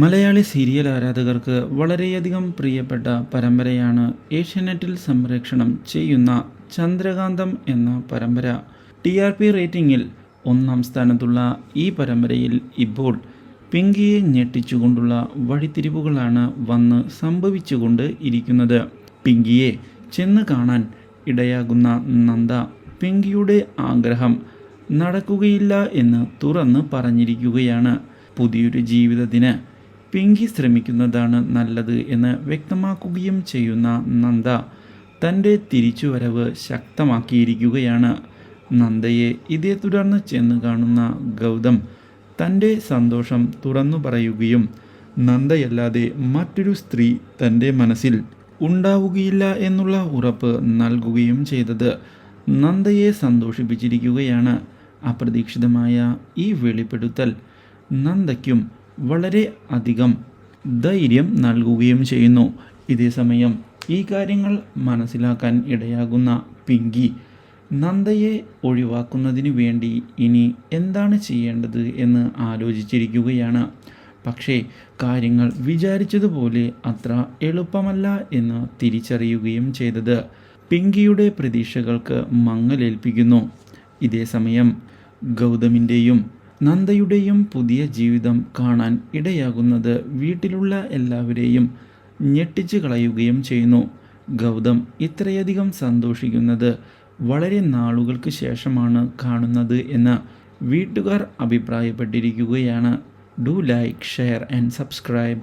Malayali serial ആരാധകർക്ക് വളരെയധികം പ്രിയപ്പെട്ട പരമ്പരയാണ് ഏഷ്യാനെറ്റിൽ സംപ്രേക്ഷണം ചെയ്യുന്ന ചന്ദ്രകാന്തം എന്ന പരമ്പര. ടി ആർ പി റേറ്റിംഗിൽ ഒന്നാം സ്ഥാനത്തുള്ള ഈ പരമ്പരയിൽ ഇപ്പോൾ പിങ്കിയെ ഞെട്ടിച്ചുകൊണ്ടുള്ള വഴിത്തിരിവുകളാണ് വന്ന് സംഭവിച്ചുകൊണ്ട് ഇരിക്കുന്നത്. പിങ്കിയെ ചെന്ന് കാണാൻ ഇടയാകുന്ന നന്ദ പിങ്കിയുടെ ആഗ്രഹം നടക്കുകയില്ല എന്ന് തുറന്ന് പറഞ്ഞിരിക്കുകയാണ്. പുതിയൊരു ജീവിതത്തിന് പിങ്കി ശ്രമിക്കുന്നതാണ് നല്ലത് എന്ന് വ്യക്തമാക്കുകയും ചെയ്യുന്ന നന്ദ തന്റെ തിരിച്ചുവരവ് ശക്തമാക്കിയിരിക്കുകയാണ്. നന്ദയെ ഇതേ തുടർന്ന് ചെന്ന് കാണുന്ന ഗൗതം തന്റെ സന്തോഷം തുറന്നു പറയുകയും നന്ദയല്ലാതെ മറ്റൊരു സ്ത്രീ തന്റെ മനസ്സിൽ ഉണ്ടാവുകയില്ല എന്നുള്ള ഉറപ്പ് നൽകുകയും ചെയ്തത് നന്ദയെ സന്തോഷിപ്പിച്ചിരിക്കുകയാണ്. അപ്രതീക്ഷിതമായ ഈ വെളിപ്പെടുത്തൽ നന്ദയ്ക്കും വളരെ അധികം ധൈര്യം നൽകുകയും ചെയ്യുന്നു. ഇതേസമയം ഈ കാര്യങ്ങൾ മനസ്സിലാക്കാൻ ഇടയാകുന്ന പിങ്കി നന്ദയെ ഒഴിവാക്കുന്നതിന് വേണ്ടി ഇനി എന്താണ് ചെയ്യേണ്ടത് എന്ന് ആലോചിച്ചിരിക്കുകയാണ്. പക്ഷേ കാര്യങ്ങൾ വിചാരിച്ചതുപോലെ അത്ര എളുപ്പമല്ല എന്ന് തിരിച്ചറിയുകയും ചെയ്തത്. പിങ്കിയുടെ പ്രതീക്ഷകൾക്ക് മങ്ങലേൽപ്പിക്കുന്നു. ഇതേസമയം ഗൗതമിന്റെയും നന്ദയുടെയും പുതിയ ജീവിതം കാണാൻ ഇടയാകുന്നത് വീട്ടിലുള്ള എല്ലാവരെയും ഞെട്ടിച്ചു കളയുകയും ചെയ്യുന്നു. ഗൗതം ഇത്രയധികം സന്തോഷിക്കുന്നത് വളരെ നാളുകൾക്ക് ശേഷമാണ് കാണുന്നത് എന്ന് വീട്ടുകാർ അഭിപ്രായപ്പെട്ടിരിക്കുകയാണ്. Do like share and subscribe.